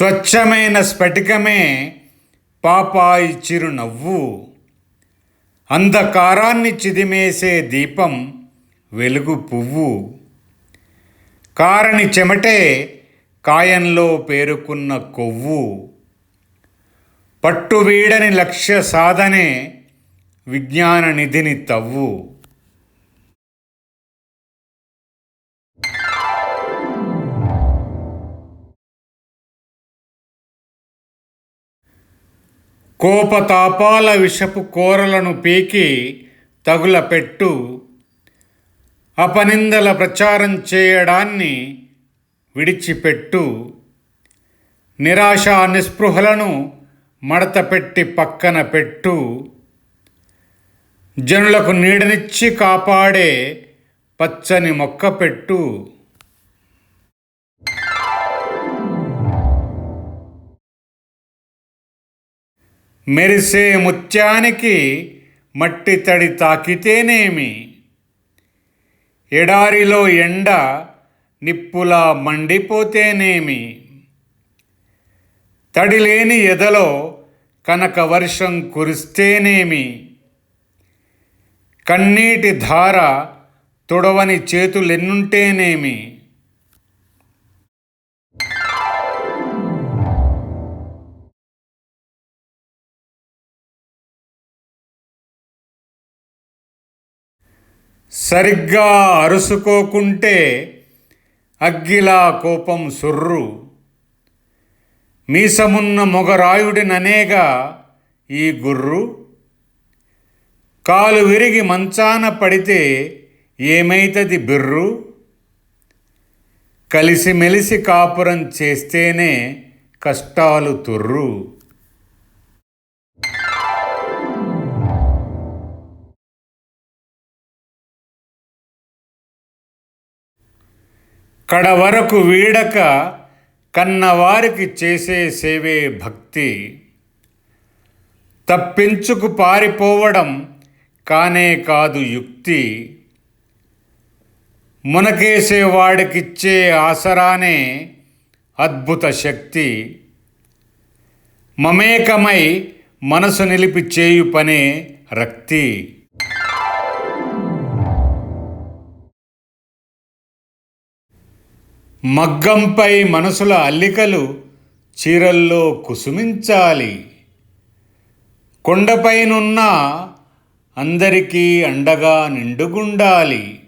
స్వచ్ఛమైన స్ఫటికమే పాపాయి చిరునవ్వు. అంధకారాన్ని చిదిమేసే దీపం వెలుగు పువ్వు. కారని చెమటే కాయంలో పేరుకున్న కొవ్వు. పట్టువీడని లక్ష్య సాధనే విజ్ఞాన నిధిని తవ్వు. కోపతాపాల విషపు కోరలను పీకి తగులపెట్టు. అపనిందల ప్రచారం చేయడాన్ని విడిచిపెట్టు. నిరాశ నిస్పృహలను మడతపెట్టి పక్కన పెట్టు. జనులకు నీడనిచ్చి కాపాడే పచ్చని మొక్క పెట్టు. మెరిసే ముత్యానికి మట్టి తడి తాకితేనేమి? ఎడారిలో ఎండ నిప్పులా మండిపోతేనేమి? తడిలేని ఎదలో కనక వర్షం కురిస్తేనేమి? కన్నీటి ధార తుడవని చేతులెన్నుంటేనేమి? సరిగ్గా అరుసుకోకుంటే అగ్గిలా కోపం సుర్రు. మీసమున్న మొగరాయుడిననేగా ఈ గుర్రు. కాలు విరిగి మంచాన పడితే ఏమైతది బిర్రు? కలిసిమెలిసి కాపురం చేస్తేనే కష్టాలు తుర్రు. కడవరకు వీడక కన్నవారికి చేసే సేవే భక్తి. తప్పించుకు పారిపోవడం కానే కాదు యుక్తి. మునకేసేవాడికిచ్చే ఆసరానే అద్భుత శక్తి. మమేకమై మనసు నిలిపి చేయు పనే రక్తి. మగ్గంపై మనసుల అల్లికలు చీరల్లో కుసుమించాలి. కొండపైనున్న అందరికీ అండగా నిండుగుండాలి.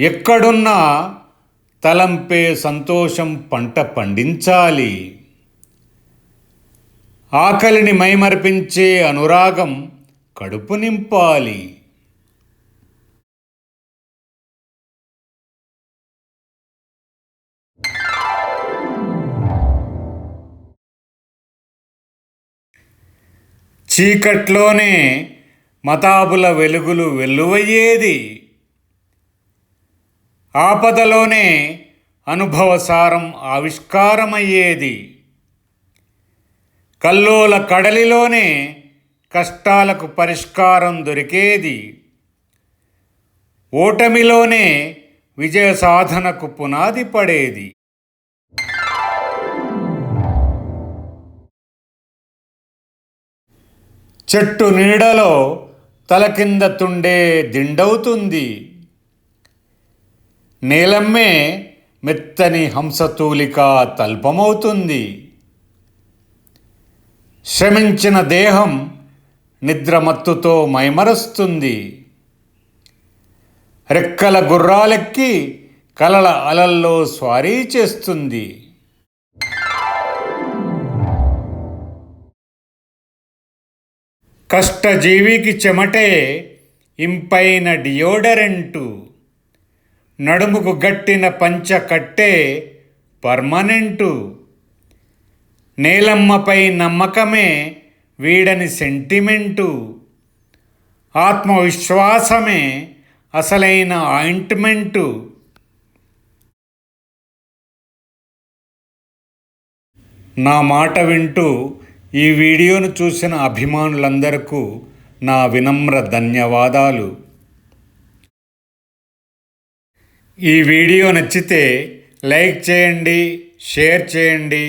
ఎక్కడున్నా తలంపే సంతోషం పంట పండించాలి. ఆకలిని మైమర్పించే అనురాగం కడుపు నింపాలి. చీకట్లోనే మతాబుల వెలుగులు వెల్లువయ్యేది. ఆపదలోనే అనుభవసారం ఆవిష్కారమయ్యేది. కల్లోల కడలిలోనే కష్టాలకు పరిష్కారం దొరికేది. ఓటమిలోనే విజయ సాధనకు పునాది పడేది. చెట్టు నీడలో తల కింద తుండే దిండవుతుంది. నీలమ్మే మెత్తని హంసతూలిక తల్పమవుతుంది. శ్రమించిన దేహం నిద్రమత్తుతో మైమరస్తుంది. రెక్కల గుర్రాలెక్కి కలల అలల్లో స్వారీ చేస్తుంది. కష్టజీవికి చెమటే ఇంపైన డియోడరెంటు. నడుముకు గట్టిన పంచ కట్టే పర్మనెంటు. నేలమ్మపై నమ్మకమే వీడని సెంటిమెంటు. ఆత్మవిశ్వాసమే అసలైన ఆయింట్మెంటు. నా మాట వింటూ ఈ వీడియోను చూసిన అభిమానులందరకు నా వినమ్ర ధన్యవాదాలు. ఈ వీడియో నచ్చితే లైక్ చేయండి షేర్ చేయండి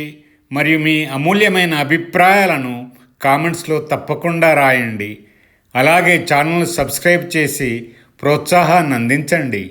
మరియు మీ అమూల్యమైన అభిప్రాయాలను కామెంట్స్లో తప్పకుండా రాయండి. అలాగే ఛానల్ సబ్స్క్రైబ్ చేసి ప్రోత్సాహాన్ని అందించండి.